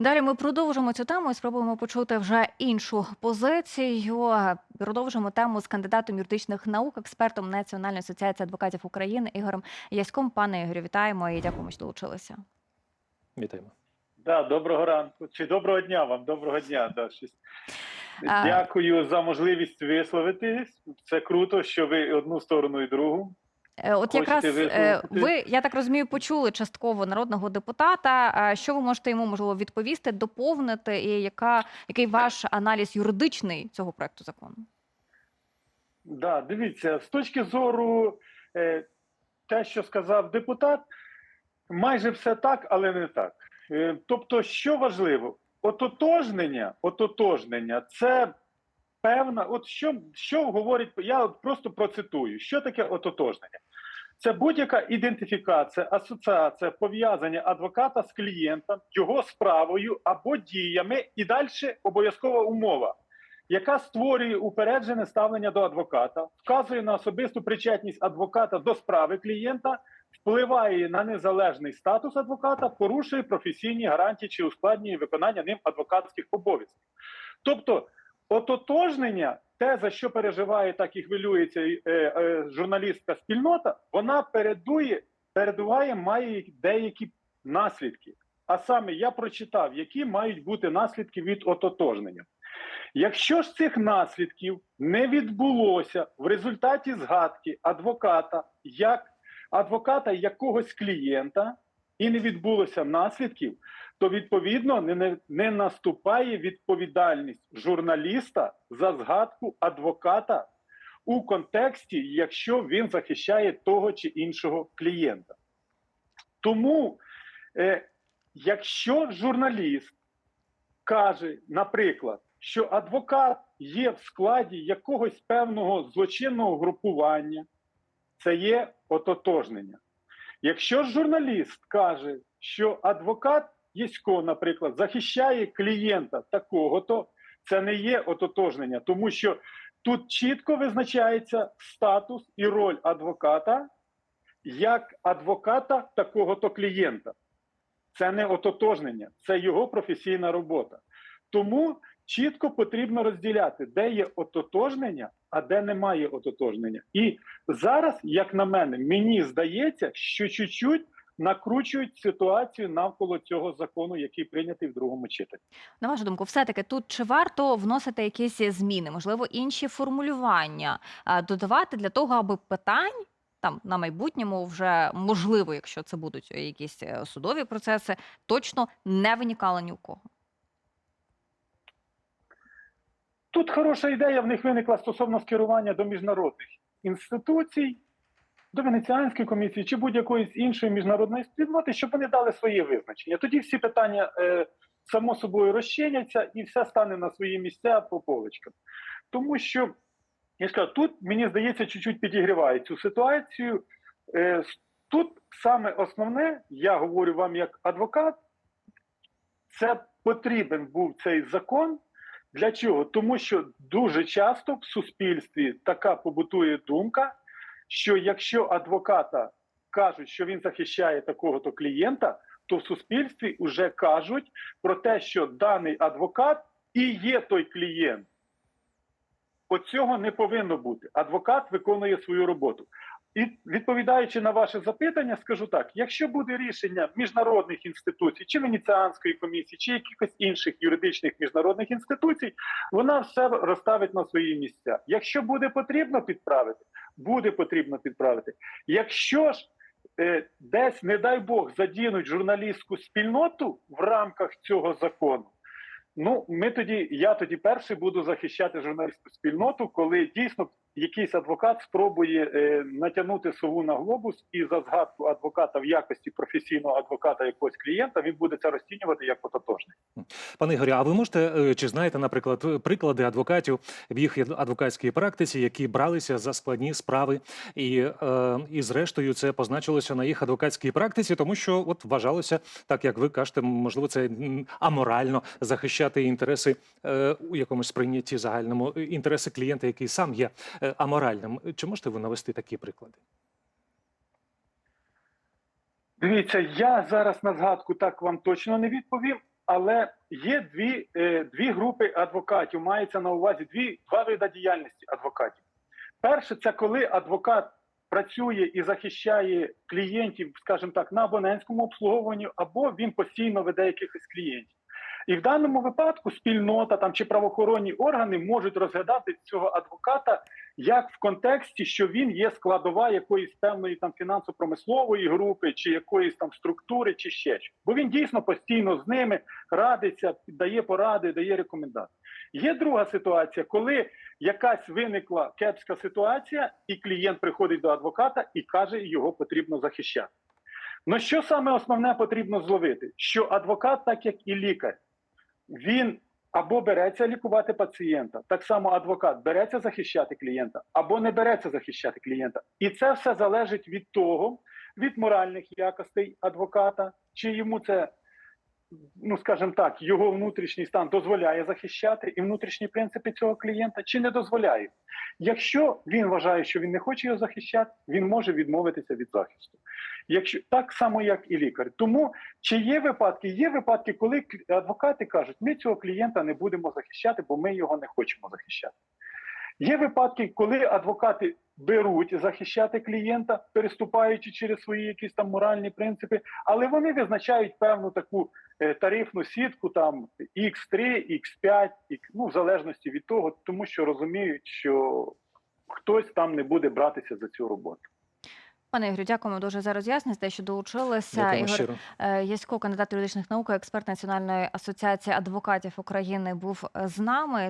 Далі ми продовжимо цю тему і спробуємо почути вже іншу позицію. Продовжимо тему з кандидатом юридичних наук, експертом Національної асоціації адвокатів України Ігорем Яськом. Пане Ігорю, вітаємо і дякуємо, що долучилися. Вітаємо. Да, доброго ранку чи доброго дня вам. Доброго дня. Да, щось. А- Дякую за можливість висловитись. Це круто, що ви одну сторону і другу. Е, От якраз е, ви, я так розумію, почули частково народного депутата. Що ви можете йому можливо відповісти, доповнити, і яка який ваш аналіз юридичний цього проекту закону? Да, дивіться, з точки зору е, те, що сказав депутат, майже все так, але не так. Тобто, що важливо, ототожнення, ототожнення це певна, от що, що говорить, я от просто процитую, що таке ототожнення? Це будь-яка ідентифікація, асоціація, пов'язання адвоката з клієнтом, його справою або діями, і далі обов'язкова умова яка створює упереджене ставлення до адвоката, вказує на особисту причетність адвоката до справи клієнта, впливає на незалежний статус адвоката, порушує професійні гарантії чи ускладнює виконання ним адвокатських обов'язків. Тобто, ототожнення, те, за що переживає так і хвилюється е, е, журналістська спільнота, вона передує, передуває, має деякі наслідки. А саме я прочитав, які мають бути наслідки від ототожнення. Якщо ж цих наслідків не відбулося в результаті згадки адвоката як адвоката якогось клієнта і не відбулося наслідків, то відповідно не, не, наступає відповідальність журналіста за згадку адвоката у контексті, якщо він захищає того чи іншого клієнта. Тому, е, якщо журналіст каже, наприклад, що адвокат є в складі якогось певного злочинного групування, це є ототожнення. Якщо журналіст каже, що адвокат Єсько, наприклад, захищає клієнта такого-то, це не є ототожнення, тому що тут чітко визначається статус і роль адвоката як адвоката такого-то клієнта. Це не ототожнення, це його професійна робота. Тому чітко потрібно розділяти, де є ототожнення, а де немає ототожнення. І зараз, як на мене, мені здається, що чуть-чуть накручують ситуацію навколо цього закону, який прийнятий в другому читанні. На вашу думку, все-таки тут чи варто вносити якісь зміни, можливо, інші формулювання додавати для того, аби питань там на майбутньому вже можливо, якщо це будуть якісь е, судові процеси, точно не виникало ні у кого. Тут хороша ідея в них виникла стосовно скерування до міжнародних інституцій, до Венеціанської комісії чи будь-якої іншої міжнародної спільноти, щоб вони дали своє визначення. Тоді всі питання е, само собою розчиняться і все стане на свої місця по полочкам. Тому що, я ж тут, мені здається, чуть-чуть підігріває цю ситуацію. Е, тут саме основне, я говорю вам як адвокат, це потрібен був цей закон. Для чого? Тому що дуже часто в суспільстві така побутує думка, що якщо адвоката кажуть, що він захищає такого-то клієнта, то в суспільстві вже кажуть про те, що даний адвокат і є той клієнт. Оцього не повинно бути. Адвокат виконує свою роботу. І відповідаючи на ваше запитання, скажу так: якщо буде рішення міжнародних інституцій, чи Венеціанської комісії, чи якихось інших юридичних міжнародних інституцій, вона все розставить на свої місця. Якщо буде потрібно підправити, буде потрібно підправити. Якщо ж е, десь, не дай Бог, задінуть журналістську спільноту в рамках цього закону. Ну, ми тоді, я тоді перший буду захищати журналістську спільноту, коли дійсно якийсь адвокат спробує е, натягнути сову на глобус і за згадку адвоката в якості професійного адвоката якогось клієнта він буде це розцінювати як ототожний. Пане Ігорю, а ви можете е, чи знаєте, наприклад, приклади адвокатів в їх адвокатській практиці, які бралися за складні справи, і, е, і зрештою це позначилося на їх адвокатській практиці, тому що от вважалося, так як ви кажете, можливо, це аморально захищати інтереси е, у якомусь сприйнятті загальному інтереси клієнта, який сам є аморальним. Чи можете ви навести такі приклади? Дивіться, я зараз на згадку так вам точно не відповім. Але є дві, е, дві групи адвокатів. Мається на увазі дві два види діяльності адвокатів. Перше, це коли адвокат працює і захищає клієнтів, скажімо так, на абонентському обслуговуванні, або він постійно веде якихось клієнтів. І в даному випадку спільнота там чи правоохоронні органи можуть розглядати цього адвоката як в контексті, що він є складова якоїсь певної там фінансово-промислової групи, чи якоїсь там структури, чи ще щось. Бо він дійсно постійно з ними радиться, дає поради, дає рекомендації. Є друга ситуація, коли якась виникла кепська ситуація, і клієнт приходить до адвоката і каже, його потрібно захищати. Ну що саме основне потрібно зловити? Що адвокат, так як і лікар, він або береться лікувати пацієнта, так само адвокат береться захищати клієнта, або не береться захищати клієнта. І це все залежить від того, від моральних якостей адвоката, чи йому це, ну скажімо так, його внутрішній стан дозволяє захищати і внутрішні принципи цього клієнта, чи не дозволяє. Якщо він вважає, що він не хоче його захищати, він може відмовитися від захисту. Якщо так само, як і лікар. Тому чи є випадки? Є випадки, коли адвокати кажуть, ми цього клієнта не будемо захищати, бо ми його не хочемо захищати. Є випадки, коли адвокати беруть захищати клієнта, переступаючи через свої якісь там моральні принципи, але вони визначають певну таку тарифну сітку, там X3, X5, X, ну в залежності від того, тому що розуміють, що хтось там не буде братися за цю роботу. Пане Ігорю, дякуємо дуже за роз'яснення, те, що долучилися. Дякуємо Ігор щиро. е, Ясько, кандидат юридичних наук, експерт Національної асоціації адвокатів України, був е, з нами.